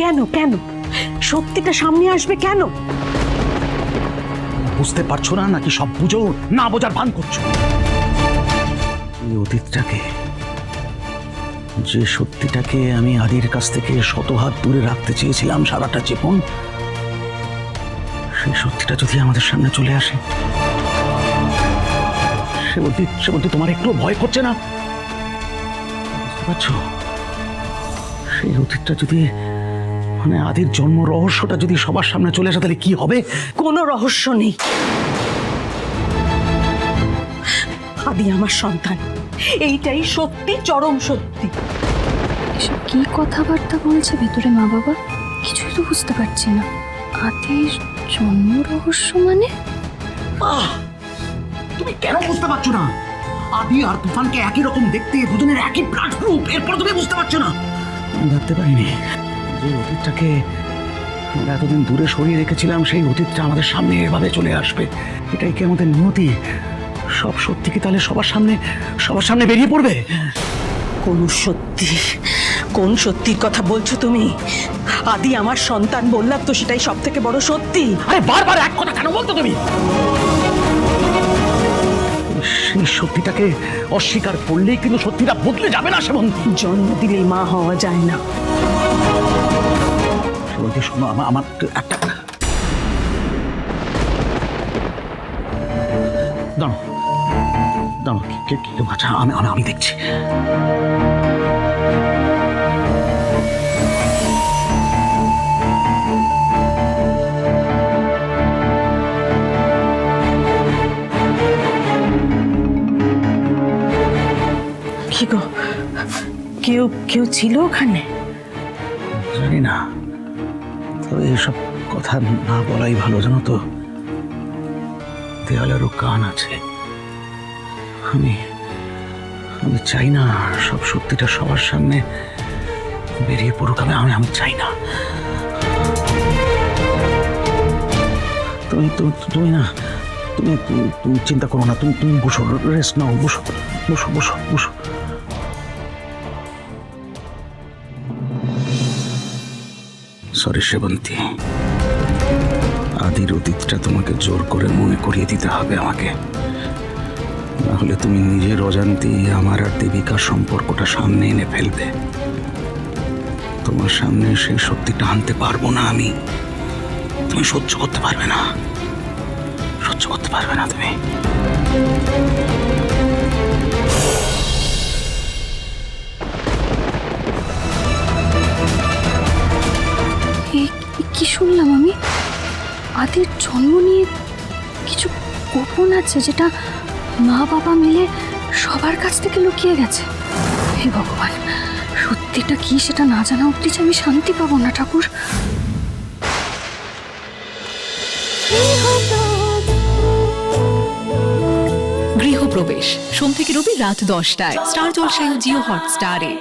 কেন কেন? সত্যিটা সামনে আসবে কেন? বুঝতে পারছ না নাকি সব বুঝো? না বোঝার ভান করছ? এই অতীতটাকে, যে সত্যিটাকে আমি আদির কাছ থেকে শত হাত দূরে রাখতে চেয়েছিলাম সারাটা জীবন, সেই সত্যিটা যদি আমাদের সামনে চলে আসে, সে বলতে সে বলতে তোমার একটু ভয় করছে না? বুঝতে পারছ? সেই অতীতটা যদি মানে আদির জন্ম রহস্যটা যদি সবার সামনে চলে আসে তাহলে কি হবে? কোনো রহস্য নেই। আদি আমার সন্তান। এইটাই সত্যি চরম সত্যি। এসব কি কথাবার্তা বলছে ভেতরে মা বাবা? কিছুই তো বুঝতে পারছি না। আদির জন্ম রহস্য মানে? আহ! তুমি কেন বুঝতে পারছ না? আদি আর তুফানকে একই রকম দেখতে দুজনের একই ব্লাড গ্রুপ এরপর তুমি বুঝতে পারছ না। ভাবতে পারিনি। যে অতীতটাকে আমরা এতদিন দূরে সরিয়ে রেখেছিলাম সেই অতীতটা আমাদের সামনে এভাবে চলে আসবে। এটাই কি আমাদের নিয়তি? সব সত্যি কি তাহলে সবার সামনে সবার সামনে বেরিয়ে পড়বে? কোন সত্যি কোন সত্যির কথা বলছো তুমি? আদি আমার সন্তান বললাম তো সেটাই সব থেকে বড় সত্যি। আরে বারবার এক কথা কেন বলতো তুমি? সেই সত্যিটাকে অস্বীকার করলেই কিন্তু সত্যিটা বদলে যাবে না সেমন জন্ম দিলেই মা হওয়া যায় না। বলতে শোনো আমার আমার একটা দাঁড়ো দাঁড়ো আচ্ছা আমি আমি আমি দেখছি। কি গো? কেউ কেউ ছিল ওখানে? জানি না। তবে এসব কথা না বলাই ভালো, জানো তো? দেওয়ালেরও কান আছে। আমি আমি চাই না সব সত্যিটা সবার সামনে বেরিয়ে পড়ুক। আমি আমি আমি চাই না। তুমি তুমি না, তুমি- তুমি চিন্তা করো না। তুমি তুমি বসো, রেস্ট নাও, বসো বসো বসো বসো। সরি সেবন্তী। আদির অতীতটা তোমাকে জোর করে মনে করিয়ে দিতে হবে আমাকে। না হলে তুমি নিজের অজান্তেই আমার আর দেবিকার সম্পর্কটা সামনে এনে ফেলবে। তোমার সামনে সেই সত্যিটা আনতে পারব না আমি। তুমি সহ্য করতে পারবে না। সহ্য করতে পারবে না তুমি। আদির জন্ম নিয়ে কিছু গোপন আছে যেটা মা বাবা মিলে সবার কাছ থেকে লুকিয়ে গেছে। হে ভগবান, সত্যিটা কি সেটা না জানা অব্দি যে আমি শান্তি পাবো না, ঠাকুর। গৃহপ্রবেশ। সোম থেকে রবি রাত দশটায়। স্টার জলসায় জিও হটস্টারে।